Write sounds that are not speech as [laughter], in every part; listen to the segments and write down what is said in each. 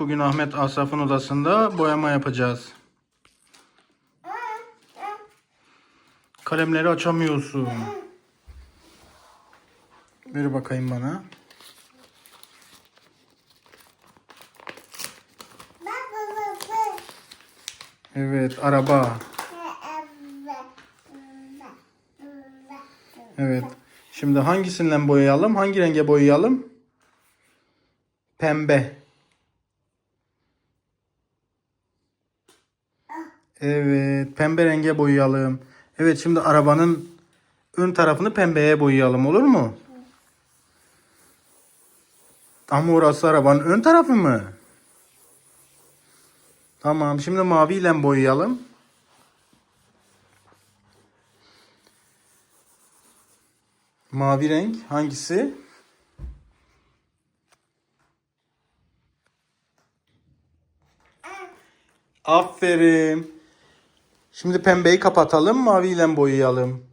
bugün Ahmet Asaf'ın odasında boyama yapacağız. Kalemleri açamıyorsun. Ver bakayım bana. Evet, araba. Evet. Şimdi hangisinden boyayalım? Hangi renge boyayalım? Pembe. Evet, pembe renge boyayalım. Evet, şimdi arabanın ön tarafını pembeye boyayalım olur mu? Ama orası arabanın ön tarafı mı? Tamam, şimdi maviyle boyayalım. Mavi renk hangisi? Aferin. Şimdi pembeyi kapatalım, maviyle boyayalım.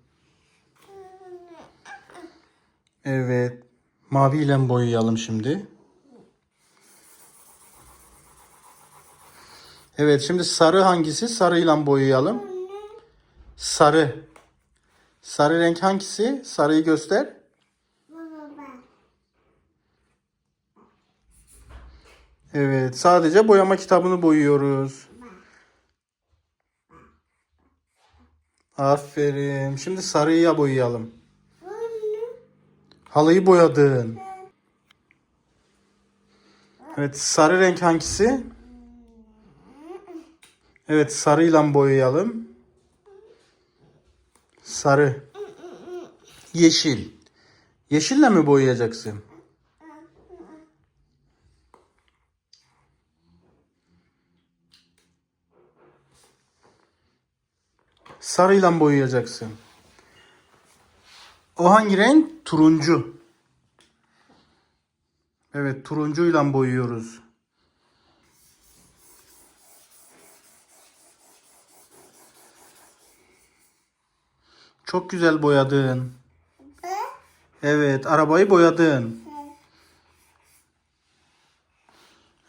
Evet. Maviyle boyayalım şimdi. Evet, şimdi sarı hangisi? Sarıyla boyayalım. Sarı. Sarı renk hangisi? Sarıyı göster. Evet, sadece boyama kitabını boyuyoruz. Aferin. Şimdi sarıya boyayalım. Halıyı boyadın. Evet, sarı renk hangisi? Evet, sarıyla boyayalım. Sarı. Yeşil. Yeşille mi boyayacaksın? Sarıyla boyayacaksın. O hangi renk? Turuncu. Evet, turuncuyla boyuyoruz. Çok güzel boyadın. Evet, arabayı boyadın.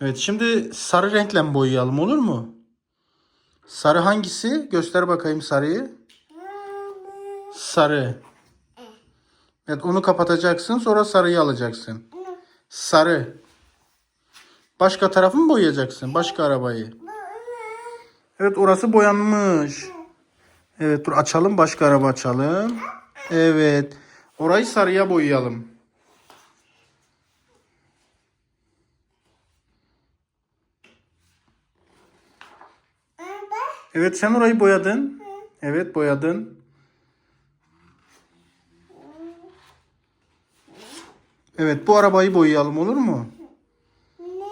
Evet, şimdi sarı renkle boyayalım olur mu? Sarı hangisi? Göster bakayım sarıyı. Sarı. Evet, onu kapatacaksın, sonra sarıyı alacaksın. Sarı. Başka tarafı mı boyayacaksın? Başka arabayı. Evet, orası boyanmış. Evet, dur açalım, başka araba açalım. Evet. Orayı sarıya boyayalım. Evet sen orayı boyadın. Evet boyadın. Evet bu arabayı boyayalım olur mu?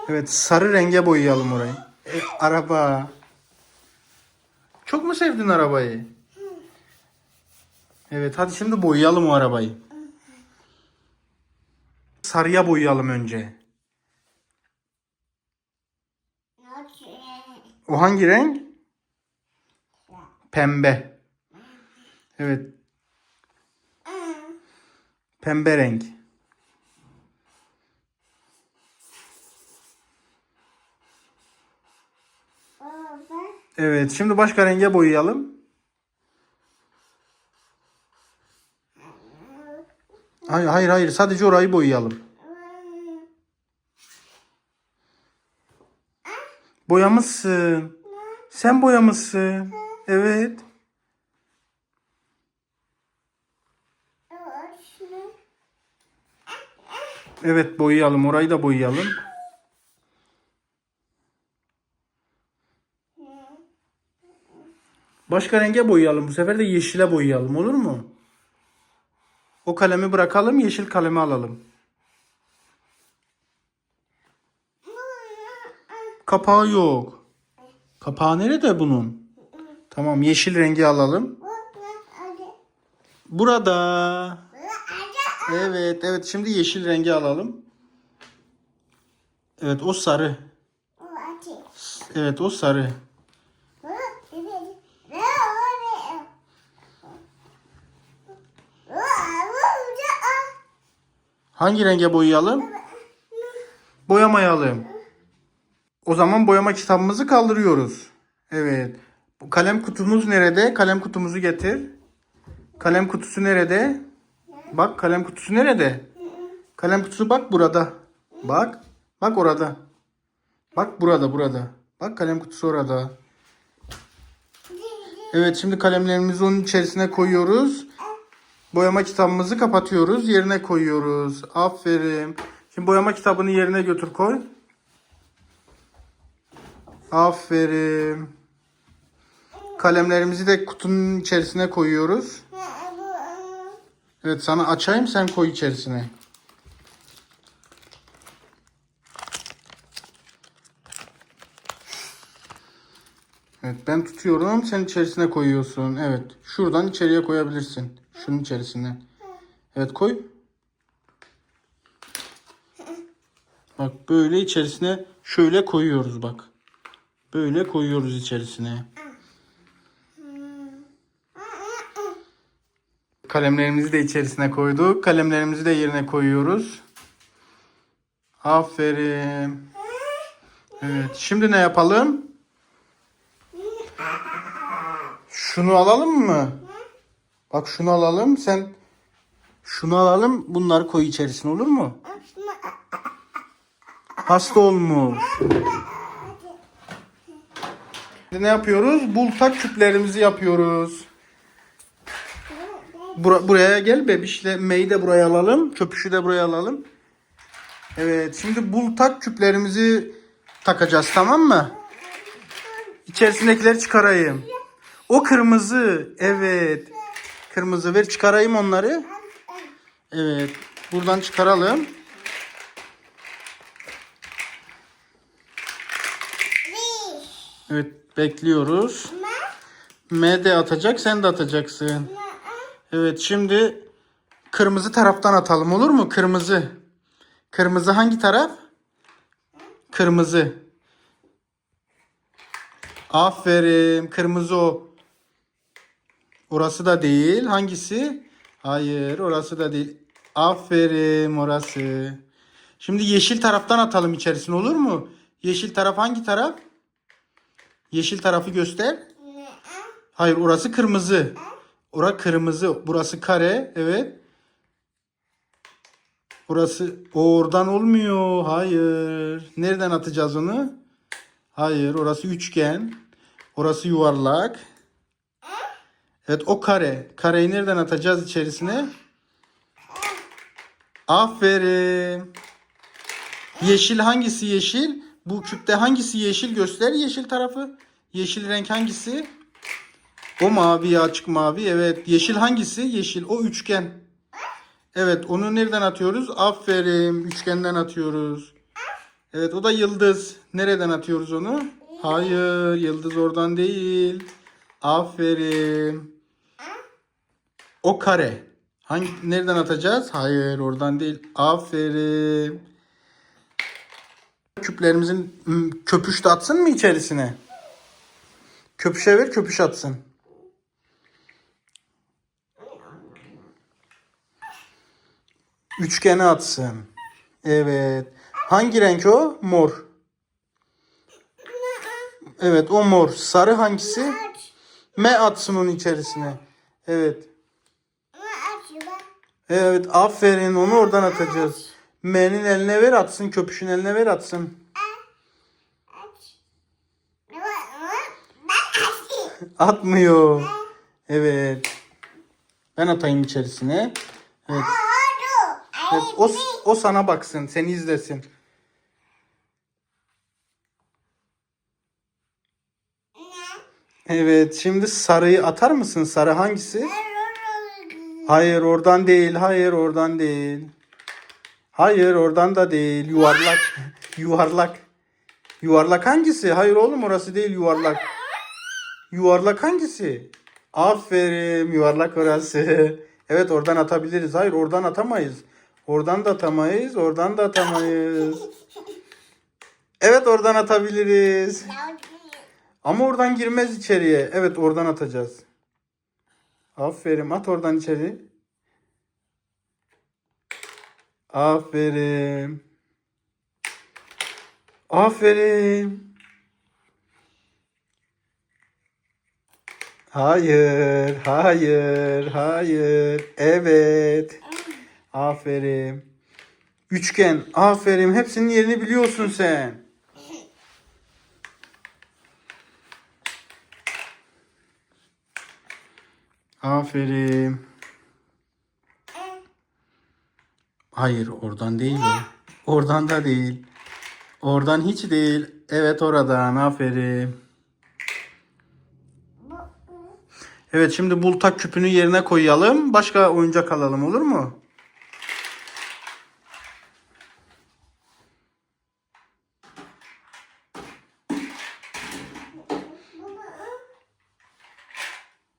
Evet sarı renge boyayalım orayı. E, araba. Çok mu sevdin arabayı? Evet hadi şimdi boyayalım o arabayı. Sarıya boyayalım önce. O hangi renk? Pembe. Evet. Pembe renk. Evet, şimdi başka renge boyayalım. Hayır, hayır, hayır. Sadece orayı boyayalım. Boyamışsın. Sen boyamışsın. Evet. Evet boyayalım. Orayı da boyayalım. Başka renge boyayalım. Bu sefer de yeşile boyayalım. Olur mu? O kalemi bırakalım. Yeşil kalemi alalım. Kapağı yok. Kapağı nerede bunun? Tamam yeşil rengi alalım. Burada. Evet evet şimdi yeşil rengi alalım. Evet o sarı. Evet o sarı. Hangi renge boyayalım? Boyamayalım. O zaman boyama kitabımızı kaldırıyoruz. Evet. Kalem kutumuz nerede? Kalem kutumuzu getir. Kalem kutusu nerede? Bak kalem kutusu nerede? Kalem kutusu bak burada. Bak. Bak orada. Bak burada burada. Bak kalem kutusu orada. Evet şimdi kalemlerimizi onun içerisine koyuyoruz. Boyama kitabımızı kapatıyoruz. Yerine koyuyoruz. Aferin. Şimdi boyama kitabını yerine götür koy. Aferin. Kalemlerimizi de kutunun içerisine koyuyoruz. Evet sana açayım sen koy içerisine. Evet ben tutuyorum sen içerisine koyuyorsun. Evet şuradan içeriye koyabilirsin. Şunun içerisine. Evet koy. Bak böyle içerisine şöyle koyuyoruz bak. Böyle koyuyoruz içerisine. Kalemlerimizi de içerisine koyduk. Kalemlerimizi de yerine koyuyoruz. Aferin. Evet. Şimdi ne yapalım? Şunu alalım mı? Bak şunu alalım. Sen şunu alalım. Bunları koy içerisine olur mu? Hasta olmuş. Ne yapıyoruz? Bultak küplerimizi yapıyoruz. Bura- buraya gel bebişle M'yi de buraya alalım. Köpüşü de buraya alalım. Evet şimdi bultak küplerimizi takacağız tamam mı? İçerisindekileri çıkarayım. O kırmızı. Evet. Kırmızı ver çıkarayım onları. Evet. Buradan çıkaralım. Evet bekliyoruz. M de atacak sen de atacaksın. Evet şimdi kırmızı taraftan atalım olur mu? Kırmızı. Kırmızı hangi taraf? Kırmızı. Aferin. Kırmızı o. Orası da değil. Hangisi? Hayır orası da değil. Aferin orası. Şimdi yeşil taraftan atalım içerisine olur mu? Yeşil taraf hangi taraf? Yeşil tarafı göster. Hayır orası kırmızı. Ora kırmızı. Burası kare. Evet. Burası oradan olmuyor. Hayır. Nereden atacağız onu? Hayır. Orası üçgen. Orası yuvarlak. Evet o kare. Kareyi nereden atacağız içerisine? Aferin. Yeşil hangisi yeşil? Bu küpte hangisi yeşil? Göster yeşil tarafı. Yeşil renk hangisi? O mavi açık mavi. Evet. Yeşil hangisi? Yeşil. O üçgen. Evet. Onu nereden atıyoruz? Aferin. Üçgenden atıyoruz. Evet. O da yıldız. Nereden atıyoruz onu? Hayır. Yıldız oradan değil. Aferin. O kare. Hangi nereden atacağız? Hayır, oradan değil. Aferin. Küplerimizin hmm, köpüş de atsın mı içerisine? Köpüşe ver, köpüş atsın. Üçgene atsın. Evet. Hangi renk o? Mor. Evet, o mor. Sarı hangisi? M atsın onun içerisine. Evet. Evet aferin onu oradan atacağız. M'nin eline ver atsın köpüşün eline ver atsın. Atmıyor. Evet. Ben atayım içerisine. Evet. Evet o, o sana baksın seni izlesin. Evet şimdi sarıyı atar mısın? Sarı hangisi? Hayır oradan değil. Hayır oradan değil. Hayır oradan da değil. Yuvarlak. [laughs] yuvarlak. Yuvarlak hangisi? Hayır oğlum orası değil yuvarlak. Yuvarlak hangisi? Aferin yuvarlak orası. Evet oradan atabiliriz. Hayır oradan atamayız. Oradan da atamayız. Oradan da atamayız. Evet oradan atabiliriz. Ama oradan girmez içeriye. Evet oradan atacağız. Aferin at oradan içeri. Aferin. Aferin. Hayır, hayır, hayır. Evet. Aferin. Üçgen, aferin. Hepsinin yerini biliyorsun sen. Aferin. Hayır, oradan değil o. Oradan da değil. Oradan hiç değil. Evet oradan. Aferin. Evet şimdi bultak küpünü yerine koyalım. Başka oyuncak alalım olur mu?